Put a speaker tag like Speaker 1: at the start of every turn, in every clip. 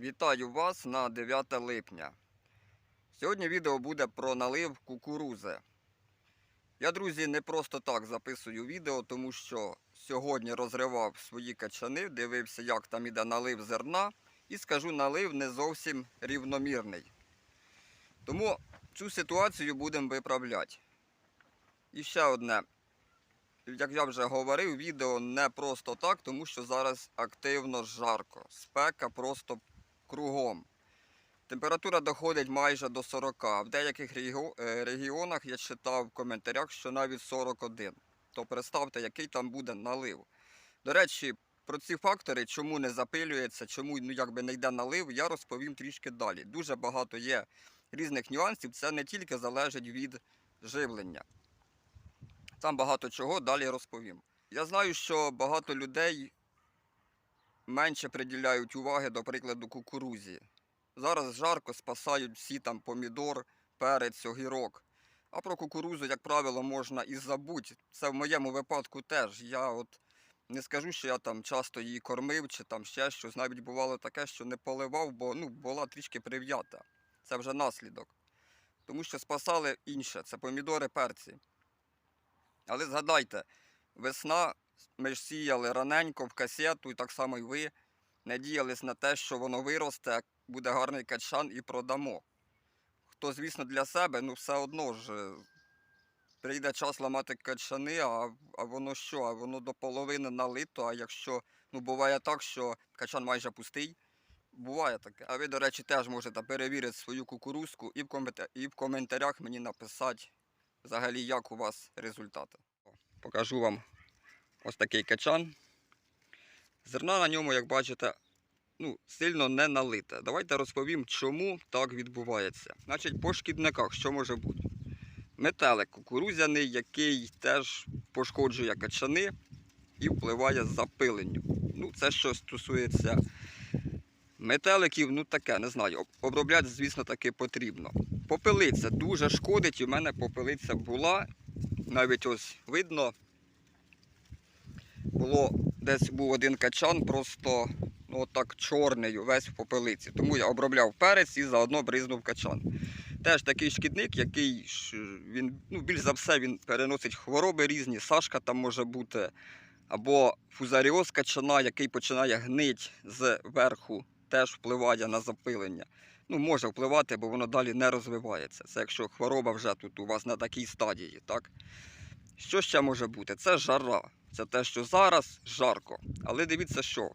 Speaker 1: Вітаю вас на 9 липня. Сьогодні відео буде про налив кукурузи. Я, друзі, не просто так записую відео, тому що сьогодні розривав свої качани, дивився, як там іде налив зерна, і скажу, налив не зовсім рівномірний. Тому цю ситуацію будемо виправляти. І ще одне. Як я вже говорив, відео не просто так, тому що зараз активно жарко. Спека просто кругом. Температура доходить майже до 40. В деяких е, регіонах я читав в коментарях, що навіть 41. То представте, який там буде налив. До речі, про ці фактори, чому не запилюється, чому ну, якби не йде налив, я розповім трішки далі. Дуже багато є різних нюансів. Це не тільки залежить від живлення. Там багато чого далі розповім. Я знаю, що багато людей менше приділяють уваги, до прикладу, кукурузі. Зараз жарко спасають всі там помідор, перець, огірок. А про кукурузу, як правило, можна і забути. Це в моєму випадку теж. Я от не скажу, що я там часто її кормив чи там ще щось. Навіть бувало таке, що не поливав, бо ну, була трішки прив'ята. Це вже наслідок. Тому що спасали інше, це помідори, перці. Але згадайте, весна, ми ж сіяли раненько в касету, і так само й ви надіялись на те, що воно виросте, буде гарний качан і продамо. Хто, звісно, для себе, ну все одно ж е, прийде час ламати качани, а, а воно що? А воно до половини налито, а якщо ну, буває так, що качан майже пустий. Буває таке. А ви, до речі, теж можете перевірити свою кукурузку і в, коментар... і в коментарях мені написати взагалі, як у вас результати. Покажу вам ось такий качан. Зерна на ньому, як бачите, ну, сильно не налите. Давайте розповім, чому так відбувається. Значить, по шкідниках що може бути? Метелик кукурузяний, який теж пошкоджує качани і впливає з запиленню. Ну, це що стосується метеликів, ну таке, не знаю. Обробляти, звісно, таки потрібно. Попелиця дуже шкодить. У мене попелиця була. Навіть ось видно, було десь був один качан, просто ну, так чорний, весь в попелиці. Тому я обробляв перець і заодно бризнув качан. Теж такий шкідник, який він, ну, більш за все він переносить хвороби різні, сашка там може бути, або фузаріоз качана, який починає гнить зверху, теж впливає на запилення. Ну, може впливати, бо воно далі не розвивається. Це якщо хвороба вже тут у вас на такій стадії, так? Що ще може бути? Це жара. Це те, що зараз жарко. Але дивіться, що.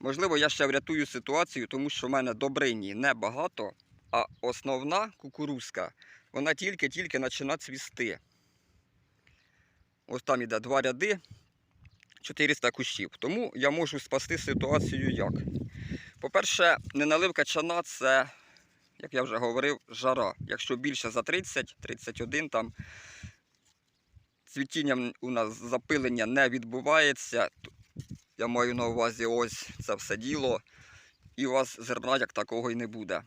Speaker 1: Можливо, я ще врятую ситуацію, тому що в мене добрині небагато, а основна кукурузка, вона тільки-тільки починає цвісти. Ось там іде два ряди, 400 кущів. Тому я можу спасти ситуацію як? По-перше, неналивка чана це, як я вже говорив, жара. Якщо більше за 30, 31 там цвітінням у нас запилення не відбувається. Я маю на увазі ось це все діло. І у вас зерна як такого і не буде.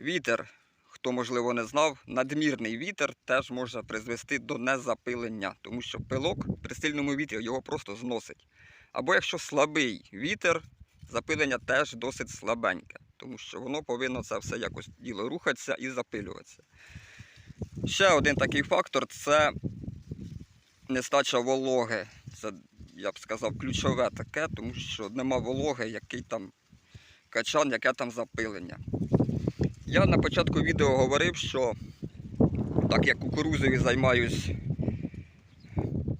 Speaker 1: Вітер, хто можливо не знав, надмірний вітер теж може призвести до незапилення, тому що пилок при сильному вітрі його просто зносить. Або якщо слабий вітер, запилення теж досить слабеньке, тому що воно повинно це все якось діло рухатися і запилюватися. Ще один такий фактор це нестача вологи. Це, я б сказав, ключове таке, тому що нема вологи, який там качан, яке там запилення. Я на початку відео говорив, що так як кукурузою займаюсь,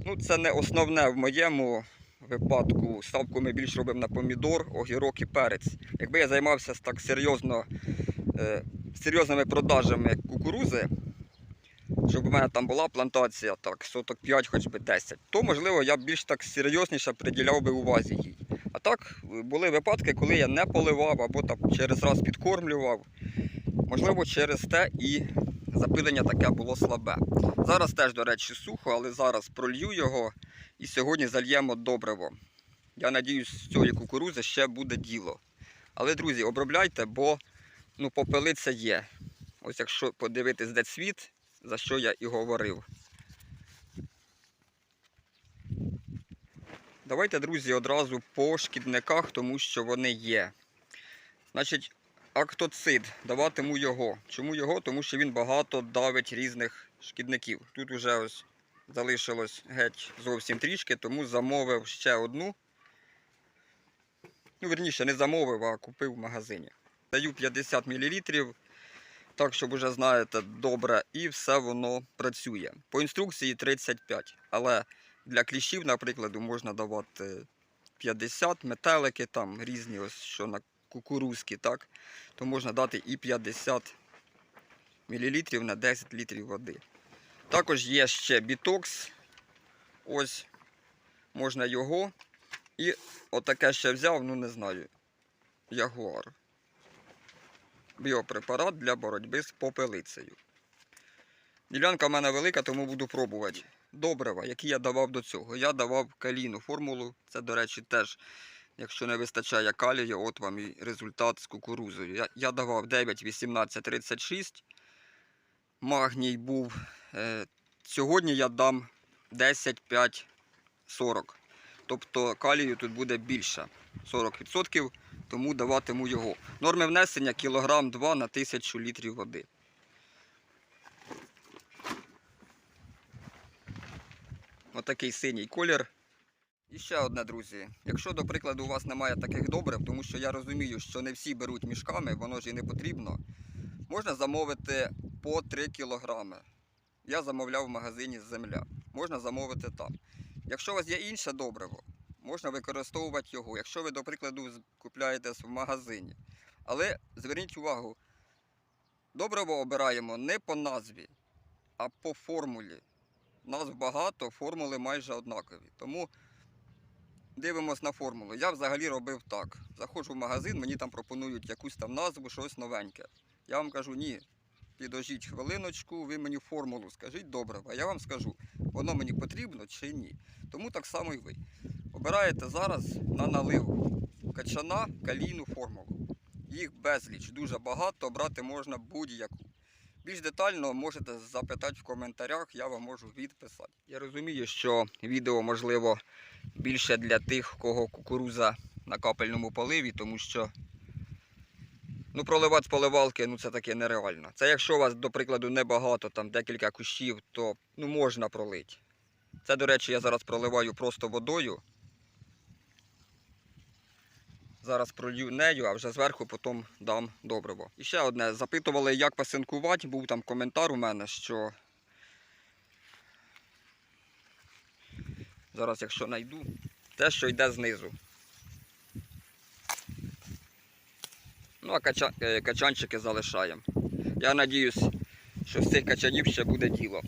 Speaker 1: ну це не основне в моєму випадку. Ставку ми більш робимо на помідор, огірок і перець. Якби я займався так серйозно, е, серйозними продажами кукурузи, щоб у мене там була плантація, так, соток 5, хоч би 10, то можливо я б більш так серйозніше приділяв би увазі їй. А так були випадки, коли я не поливав або там через раз підкормлював. Можливо, через те і запилення таке було слабе. Зараз теж, до речі, сухо, але зараз пролью його і сьогодні зальємо добриво. Я надіюсь, з цієї кукурузи ще буде діло. Але, друзі, обробляйте, бо ну, попелиця є. Ось якщо подивитись, де цвіт, за що я і говорив. Давайте, друзі, одразу по шкідниках, тому що вони є. Значить, актоцид, даватиму його. Чому його? Тому що він багато давить різних шкідників. Тут вже ось залишилось геть зовсім трішки, тому замовив ще одну. Ну, верніше, не замовив, а купив в магазині. Даю 50 мл, так, щоб уже знаєте, добре, і все воно працює. По інструкції 35, але для кліщів, наприклад, можна давати 50 метелики, там різні, ось що на кукурузки, так, то можна дати і 50 мл на 10 літрів води. Також є ще бітокс. Ось можна його. І отаке ще взяв, ну не знаю. Ягуар. Біопрепарат для боротьби з попелицею. Ділянка в мене велика, тому буду пробувати. Добрива, які я давав до цього. Я давав калійну формулу. Це, до речі, теж, якщо не вистачає калію, от вам і результат з кукурузою. Я, я давав 9, 18, 36. Магній був. Е, сьогодні я дам 10, 5, 40. Тобто калію тут буде більше 40%, тому даватиму його. Норми внесення кілограм 2 на 1000 літрів води. Отакий синій колір. І ще одне, друзі. Якщо, до прикладу, у вас немає таких добрив, тому що я розумію, що не всі беруть мішками, воно ж і не потрібно, можна замовити по 3 кілограми. Я замовляв в магазині земля. Можна замовити там. Якщо у вас є інше добриво, можна використовувати його. Якщо ви, до прикладу, купляєте в магазині. Але зверніть увагу, добриво обираємо не по назві, а по формулі. Назв багато, формули майже однакові. Тому дивимось на формулу. Я взагалі робив так. Заходжу в магазин, мені там пропонують якусь там назву, щось новеньке. Я вам кажу, ні, підожіть хвилиночку, ви мені формулу скажіть добриво. Я вам скажу, воно мені потрібно чи ні. Тому так само і ви. Обираєте зараз на налив качана калійну формулу. Їх безліч, дуже багато, обрати можна будь-яку. Більш детально можете запитати в коментарях, я вам можу відписати. Я розумію, що відео можливо більше для тих, кого кукуруза на капельному поливі, тому що ну, проливати з поливалки ну, це таке нереально. Це якщо у вас, до прикладу, небагато, там декілька кущів, то ну, можна пролити. Це, до речі, я зараз проливаю просто водою. Зараз пролью нею, а вже зверху потім дам добриво. І ще одне. Запитували, як пасинкувати. Був там коментар у мене, що. Зараз, якщо знайду, те, що йде знизу. Ну, а кача... е, качанчики залишаємо. Я надіюсь, що з цих качанів ще буде діло.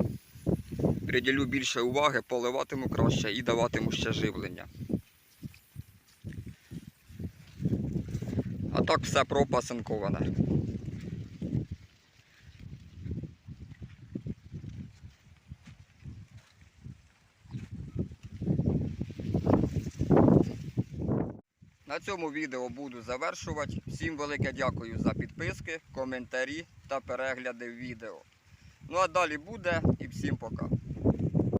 Speaker 1: Приділю більше уваги, поливатиму краще і даватиму ще живлення. А так все пропасинковане. На цьому відео буду завершувати. Всім велике дякую за підписки, коментарі та перегляди відео. Ну а далі буде і всім пока.